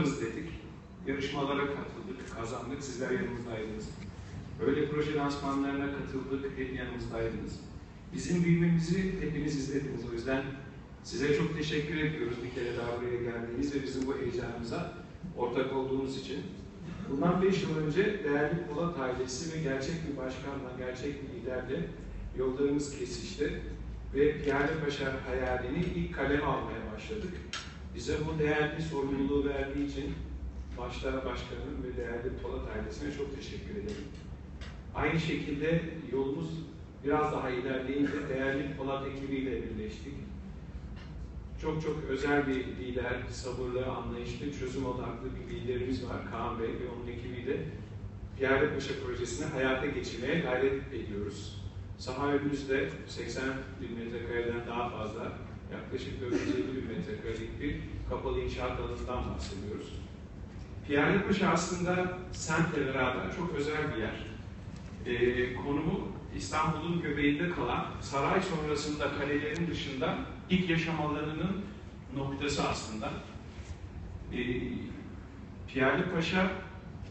varız dedik. Yarışmalara katıldık, kazandık, sizler yanımızdaydınız. Böyle proje lansmanlarına katıldık, hep yanımızdaydınız. Bizim büyümemizi hepiniz izlediniz. O yüzden size çok teşekkür ediyoruz bir kere daha buraya geldiğiniz ve bizim bu heyecanımıza ortak olduğunuz için. Bundan beş yıl önce değerli Polat ailesi ve gerçek bir başkanla, gerçek bir liderle yollarımız kesişti ve Piyale Paşa hayalini ilk kaleme almaya başladık. Bize bu değerli sorumluluğu verdiği için başta başkanım ve değerli Polat ailesine çok teşekkür ederim. Aynı şekilde yolumuz biraz daha ilerleyince değerli Polat ekibiyle birleştik. Çok çok özel bir lider, sabırlı, anlayışlı, çözüm odaklı bir liderimiz var Kaan Bey ve onun ekibiyle Piyade Paşa projesini hayata geçirmeye gayret ediyoruz. Saha önümüzde 80 bin metrekareden daha fazla, yaklaşık 450 bin metrekarelik bir kapalı inşaat alanından bahsediyoruz. Piyade Paşa aslında sentle beraber çok özel bir yer. Ee, konumu İstanbul'un göbeğinde kalan saray sonrasında kalelerin dışında ilk yaşam alanının noktası aslında. Ee, Piyale Paşa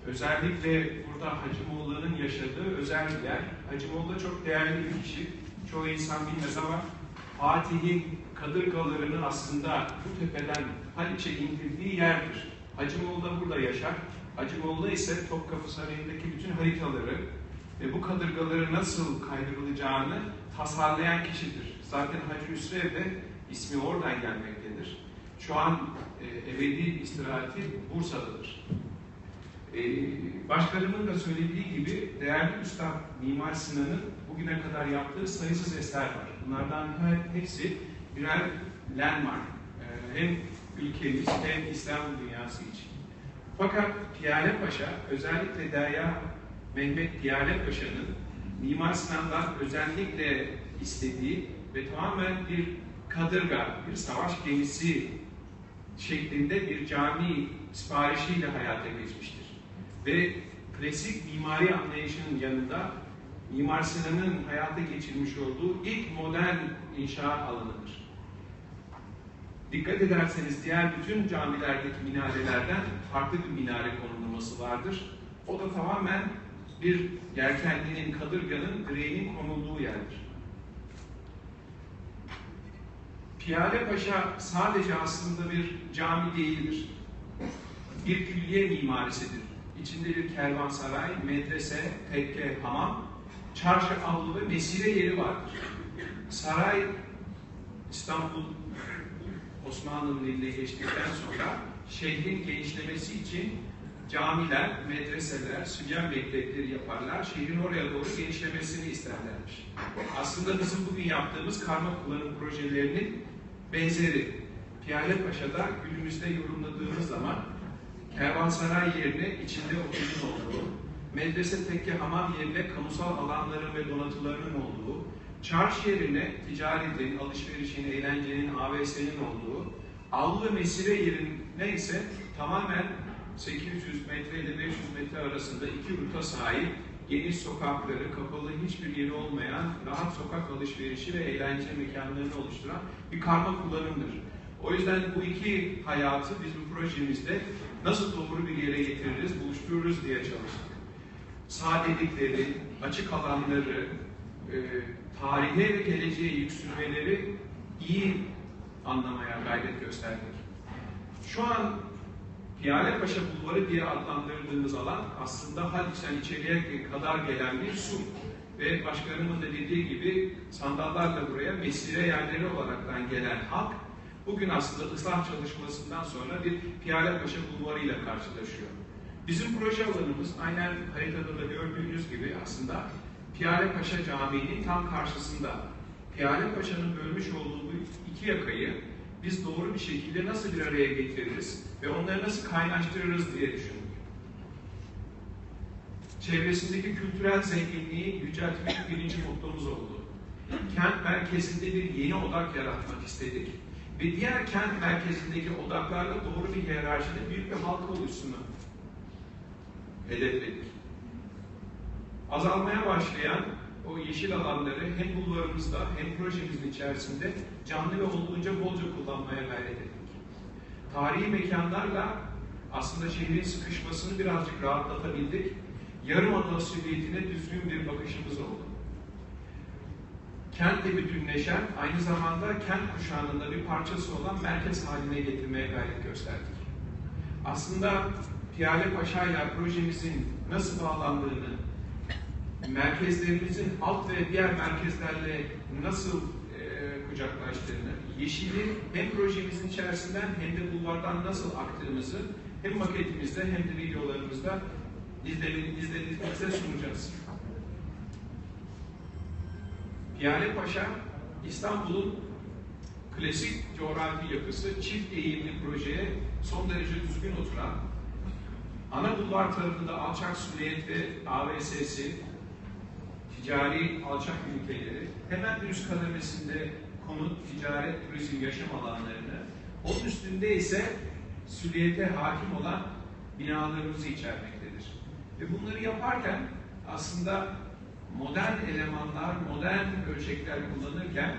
özellikle burada Hacı Moğla'nın yaşadığı özel bir yer. Hacı Moğla çok değerli bir kişi. Çoğu insan bilmez ama Fatih'in kadırgalarını aslında bu tepeden Haliç'e indirdiği yerdir. Hacı Moğla burada yaşar. Hacı Moğla ise Topkapı Sarayı'ndaki bütün haritaları ve bu kadırgaları nasıl kaydırılacağını tasarlayan kişidir. Zaten Hacı Hüsrev de ismi oradan gelmektedir. Şu an e, ebedi istirahati Bursa'dadır. E, başkanımın da söylediği gibi değerli Üstad Mimar Sinan'ın bugüne kadar yaptığı sayısız eser var. Bunlardan hepsi birer landmark. E, hem ülkemiz hem İslam dünyası için. Fakat Piyale Paşa özellikle Derya Mehmet Piyale Paşa'nın Mimar Sinan'dan özellikle istediği ve tamamen bir kadırga, bir savaş gemisi şeklinde bir cami siparişiyle hayata geçmiştir. Ve klasik mimari anlayışının yanında Mimar Sinan'ın hayata geçirmiş olduğu ilk modern inşaat alanıdır. Dikkat ederseniz diğer bütün camilerdeki minarelerden farklı bir minare konumlaması vardır. O da tamamen bir yelkenlinin, kadırganın, direğinin konulduğu yerdir. Piyale Paşa sadece aslında bir cami değildir. Bir külliye mimarisidir. İçinde bir kervansaray, medrese, tekke, hamam, çarşı, avlu ve mesire yeri vardır. Saray İstanbul Osmanlı'nın eline geçtikten sonra şehrin genişlemesi için camiler, medreseler, sübyan mektepleri yaparlar. Şehrin oraya doğru genişlemesini isterlermiş. Aslında bizim bugün yaptığımız karma kullanım projelerinin benzeri. Piyale Paşa'da günümüzde yorumladığımız zaman kervansaray yerine içinde okulun olduğu, medrese tekke hamam yerine kamusal alanların ve donatılarının olduğu, çarşı yerine ticaretin, alışverişin, eğlencenin, AVS'nin olduğu, avlu mesire yerine ise tamamen 800 metre ile 500 metre arasında iki ruta sahip geniş sokakları, kapalı hiçbir yeri olmayan, rahat sokak alışverişi ve eğlence mekanlarını oluşturan bir karma kullanımdır. O yüzden bu iki hayatı biz bu projemizde nasıl doğru bir yere getiririz, buluştururuz diye çalıştık. Sadelikleri, açık alanları, e, tarihe ve geleceğe yüksünmeleri iyi anlamaya gayret gösterdik. Şu an Piyale Paşa Bulvarı diye adlandırdığımız alan aslında Haliç'ten içeriye kadar gelen bir su. Ve başkanımın da dediği gibi sandallarla buraya mesire yerleri olaraktan gelen halk bugün aslında ıslah çalışmasından sonra bir Piyale Paşa Bulvarı ile karşılaşıyor. Bizim proje alanımız aynen haritada da gördüğünüz gibi aslında Piyale Paşa Camii'nin tam karşısında. Piyale Paşa'nın bölmüş olduğu bu iki yakayı biz doğru bir şekilde nasıl bir araya getiririz ve onları nasıl kaynaştırırız diye düşündük. Çevresindeki kültürel zenginliği yüceltmek birinci mottomuz oldu. Kent merkezinde bir yeni odak yaratmak istedik ve diğer kent merkezindeki odaklarla doğru bir hiyerarşide büyük bir halka oluşsunu hedefledik. Azalmaya başlayan o yeşil alanları hem bulvarımızda hem projemizin içerisinde canlı ve olduğunca bolca kullanmaya gayret ettik. Tarihi mekanlarla aslında şehrin sıkışmasını birazcık rahatlatabildik. Yarımada silüetine düzgün bir bakışımız oldu. Kentle bütünleşen, aynı zamanda kent kuşağının da bir parçası olan merkez haline getirmeye gayret gösterdik. Aslında Piyale Paşa ile projemizin nasıl bağlandığını, merkezlerimizin alt ve diğer merkezlerle nasıl e, kucaklaştığını, yeşili hem projemizin içerisinden hem de bulvardan nasıl aktığımızı hem maketimizde hem de videolarımızda izledi- izlediğinizde sunacağız. Piyale Paşa, İstanbul'un klasik coğrafi yapısı çift eğimli projeye son derece düzgün oturan, ana bulvar tarafında alçak süliyet ve AVS'si, ticari alçak ülkeleri, hemen üst kademesinde konut, ticaret, turizm, yaşam alanlarını, onun üstünde ise süliyete hakim olan binalarımızı içermektedir. Ve bunları yaparken aslında modern elemanlar, modern ölçekler kullanırken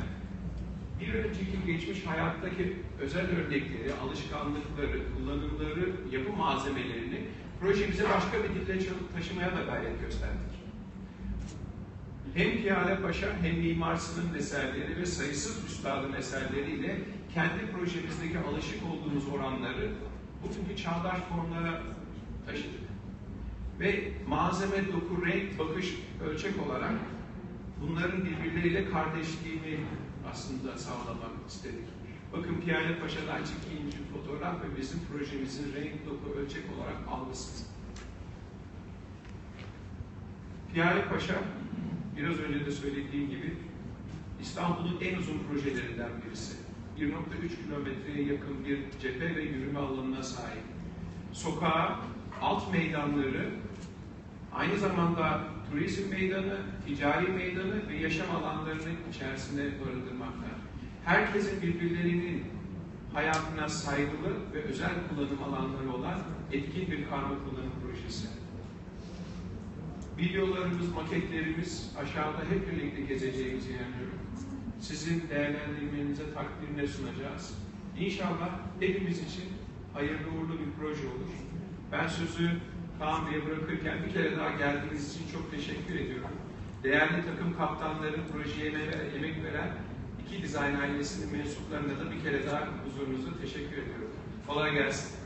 bir önceki geçmiş hayattaki özel örnekleri, alışkanlıkları, kullanımları, yapı malzemelerini projemize başka bir dille taşımaya da gayret gösterdik. Hem Piyale Paşa hem Mimar Sinan'ın eserleri ve sayısız üstadın eserleriyle kendi projemizdeki alışık olduğumuz oranları bugünkü çağdaş formlara taşıdık. Ve malzeme, doku, renk, bakış, ölçek olarak bunların birbirleriyle kardeşliğini aslında sağlamak istedik. Bakın Piyale Paşa'dan çekilmiş fotoğraf ve bizim projemizin renk, doku, ölçek olarak algısı. Piyale Paşa, biraz önce de söylediğim gibi İstanbul'un en uzun projelerinden birisi. 1.3 kilometreye yakın bir cephe ve yürüme alanına sahip. Sokağa, alt meydanları, aynı zamanda turizm meydanı, ticari meydanı ve yaşam alanlarının içerisinde barındırmakta. Herkesin birbirlerinin hayatına saygılı ve özel kullanım alanları olan etkin bir karma kullanım projesi. Videolarımız, maketlerimiz aşağıda hep birlikte gezeceğimize inanıyorum. Sizin değerlendirmenize, takdirine sunacağız. İnşallah hepimiz için hayırlı uğurlu bir proje olur. Ben sözü Kaan Bey'e bırakırken bir kere daha geldiğiniz için çok teşekkür ediyorum. Değerli takım kaptanları, projeye emek- veren iki dizayn ailesinin mensuplarına da bir kere daha huzurunuza teşekkür ediyorum. Kolay gelsin.